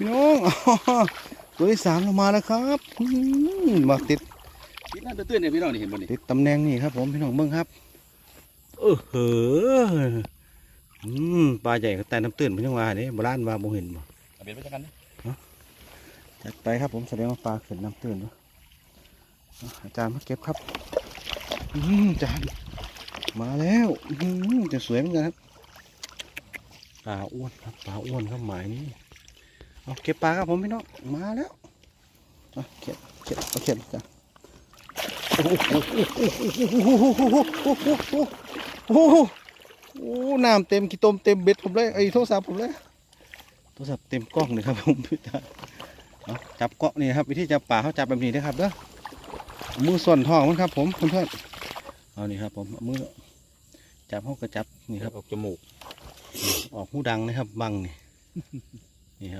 พี่น้องตัวที่สามเรามาแล้วครับอื้อหือมาติดคิดน่าจะตื่นเนี่ยพี่น้องนี่เห็นบ่นี่ติดตำแหน่งนี่ครับผมพี่น้องเบิ้งครับเออเหออืมปลาใหญ่ก็แต่น้ำตื้นพี่น้องว่าเนี่ยโบราณว่าโบเห็นบ่เอาเป็นไปจักกันนะจัดไปครับผมแสดงว่าปลาขึ้นน้ำตื้นเนอะอะอาจารย์มาเก็บครับอืมอาจารย์มาแล้วอื้อหือจะสวยเหมือนกันครับปลาอ้วนครับปลาอ้วนครับหมายนี้ เอาเก็บปลาครับผมพี่น้องมาแล้วเก็บเก็บเอาเก็บจ้ะโอ้โหโอ้โหโอ้โหโอ้โหโอ้โหโอ้โหน้ำเต็มกี่ตมเต็มเบ็ดผมเลยไอ้โทรศัพท์ผมเลยโทรศัพท์เต็มกล้องเลยครับผมพี่ตาจับเกาะนี่ครับวิธีจับป่าเขาจับแบบนี้นะครับเด้อมือส่วนท้องมันครับ ผมเพื่อนๆเอานี่ครับ ผมมือจับเขาก็จับนี่ครับออกจมูก ออกหูดังนะครับบังนี่นี่ครับ